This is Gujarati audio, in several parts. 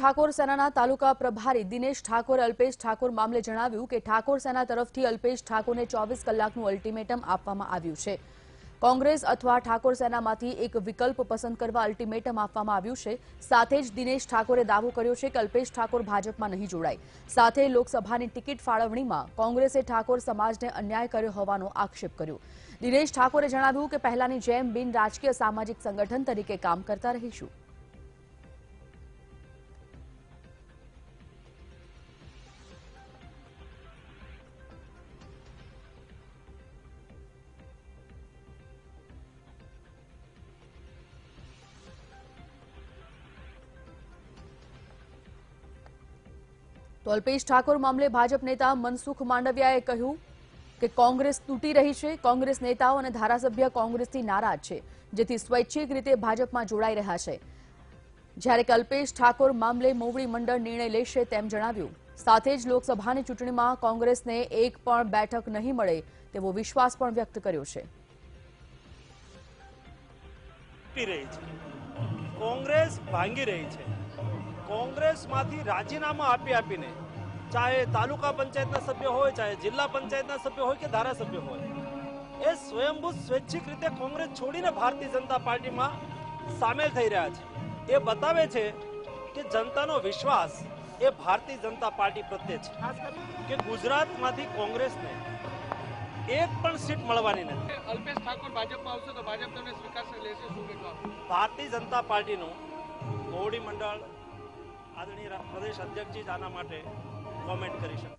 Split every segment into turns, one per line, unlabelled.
ઠાકોર સેનાના તાલુકા પ્રભારી દિનેશ ઠાકોર, અલ્પેશ ઠાકોર મામલે જણાવ્યું કે ઠાકોર સેના તરફથી અલ્પેશ ઠાકોરને ચોવીસ કલાકનું અલ્ટિમેટમ આપવામાં આવ્યું છે. કોંગ્રેસ અથવા ઠાકોર સેનામાંથી એક વિકલ્પ પસંદ કરવા અલ્ટિમેટમ આપવામાં આવ્યું છે. સાથે જ દિનેશ ઠાકોરે દાવો કર્યો છે કે અલ્પેશ ઠાકોર ભાજપમાં નહીં જોડાય. સાથે લોકસભાની ટિકિટ ફાળવણીમાં કોંગ્રેસે ઠાકોર સમાજને અન્યાય કર્યો હોવાનો આક્ષેપ કર્યો. દિનેશ ઠાકોરે જણાવ્યું કે પહેલાની જેમ બિન રાજકીય સામાજિક સંગઠન તરીકે કામ કરતા રહીશું. તો અલ્પેશ ઠાકોર મામલે ભાજપ નેતા મનસુખ માંડવિયાએ કહ્યું કે કોંગ્રેસ તૂટી રહી છે, કોંગ્રેસ નેતાઓ અને ધારાસભ્ય કોંગ્રેસથી નારાજ છે, જેથી સ્વૈચ્છિક રીતે ભાજપમાં જોડાઈ રહ્યા છે. જ્યારે અલ્પેશ ઠાકોર મામલે મોવડી મંડળ નિર્ણય લેશે તેમ જણાવ્યું. સાથે જ લોકસભાની ચૂંટણીમાં કોંગ્રેસને એક પણ બેઠક નહીં મળે તેવો વિશ્વાસ પણ વ્યક્ત કર્યો છે.
કોંગ્રેસ ભાંગી રહી છે. કોંગ્રેસમાંથી રાજીનામા આપી આપીને ચાહે તાલુકા પંચાયતના સભ્ય હોય ચાહે જિલ્લા પંચાયતના સભ્ય હોય કે ધારાસભ્ય હોય એ સ્વયંભૂ સ્વૈચ્છિક રીતે કોંગ્રેસ છોડીને ભારતીય જનતા પાર્ટીમાં સામેલ થઈ રહ્યા છે. એ બતાવે છે કે જનતાનો વિશ્વાસ એ ભારતીય જનતા પાર્ટી પ્રત્યે છે. કે ગુજરાતમાંથી કોંગ્રેસને એક પણ સીટ મળવાની નથી.
અલ્પેશ ઠાકોર ભાજપમાં આવશે તો ભાજપ તમને સ્વીકારશે લેશે શું
ભારતીય જનતા પાર્ટીનું મોવડી મંડળ આદરણીય રા- પ્રદેશ અધ્યક્ષજી જ આના માટે કોમેન્ટ કરી શકે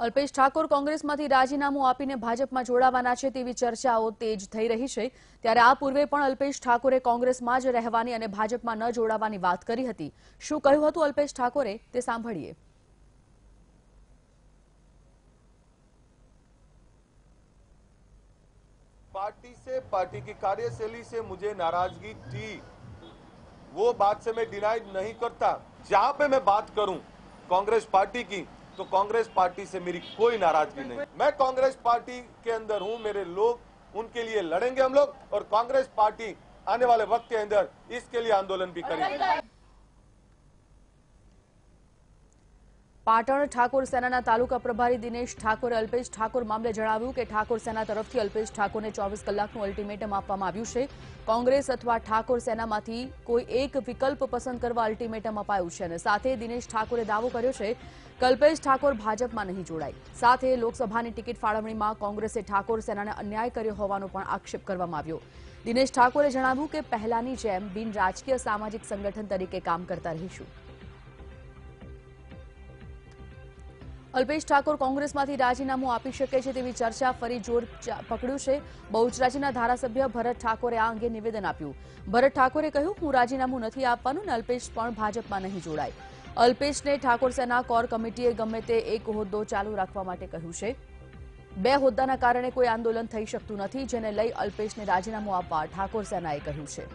અલ્પેશ ઠાકોર કોંગ્રેસમાંથી રાજીનામું આપીને ભાજપમાં જોડાવાના છે તેવી ચર્ચાઓ તેજ થઈ રહી છે ત્યારે આ પૂર્વે પણ અલ્પેશ ઠાકોરે કોંગ્રેસમાં જ રહેવાની અને ભાજપમાં ન જોડાવાની વાત કરી હતી શું કહ્યું હતું અલ્પેશ ઠાકોરે તે સાંભળીએ
पार्टी से पार्टी की कार्यशैली से मुझे नाराजगी थी वो बात से मैं डिनाई नहीं करता। जहाँ पे मैं बात करूँ कांग्रेस पार्टी की तो कांग्रेस पार्टी से मेरी कोई नाराज़गी नहीं। मैं कांग्रेस पार्टी के अंदर हूँ, मेरे लोग उनके लिए लड़ेंगे हम लोग, और कांग्रेस पार्टी आने वाले वक्त के अंदर इसके लिए आंदोलन भी करेगी।
પાટણ ઠાકોર સેનાના તાલુકા પ્રભારી દિનેશ ઠાકોરે અલ્પેશ ઠાકોર મામલે જણાવ્યું કે ઠાકોર સેના તરફથી અલ્પેશ ઠાકોરને ચોવીસ કલાકનું અલ્ટિમેટમ આપવામાં આવ્યું છે. કોંગ્રેસ અથવા ઠાકોર સેનામાંથી કોઈ એક વિકલ્પ પસંદ કરવા અલ્ટિમેટમ અપાયું છે અને સાથે દિનેશ ઠાકોરે દાવો કર્યો છે કે અલ્પેશ ઠાકોર ભાજપમાં નહીં જોડાય. સાથે લોકસભાની ટિકિટ ફાળવણીમાં કોંગ્રેસે ઠાકોર સેનાને અન્યાય કર્યો હોવાનો પણ આક્ષેપ કરવામાં આવ્યો. દિનેશ ઠાકોરે જણાવ્યું કે પહેલાની જેમ બિન રાજકીય સામાજિક સંગઠન તરીકે કામ કરતા રહીશું. અલ્પેશ ઠાકોર કોંગ્રેસમાંથી રાજીનામું આપી શકે છે તેવી ચર્ચા ફરી જોર પકડ્યું છે. બહુચરાજીના ધારાસભ્ય ભરત ઠાકોરે આ અંગે નિવેદન આપ્યું. ભરત ઠાકોરે કહ્યું, હું રાજીનામું નથી આપવાનું અને અલ્પેશ પણ ભાજપમાં નહીં જોડાય. અલ્પેશને ઠાકોર સેના કોર કમિટીએ ગમે તે એક હોદ્દો ચાલુ રાખવા માટે કહ્યું છે. બે હોદ્દાના કારણે કોઈ આંદોલન થઈ શકતું નથી, જેને લઈ અલ્પેશને રાજીનામું આપવા ઠાકોર સેનાએ કહ્યું છે.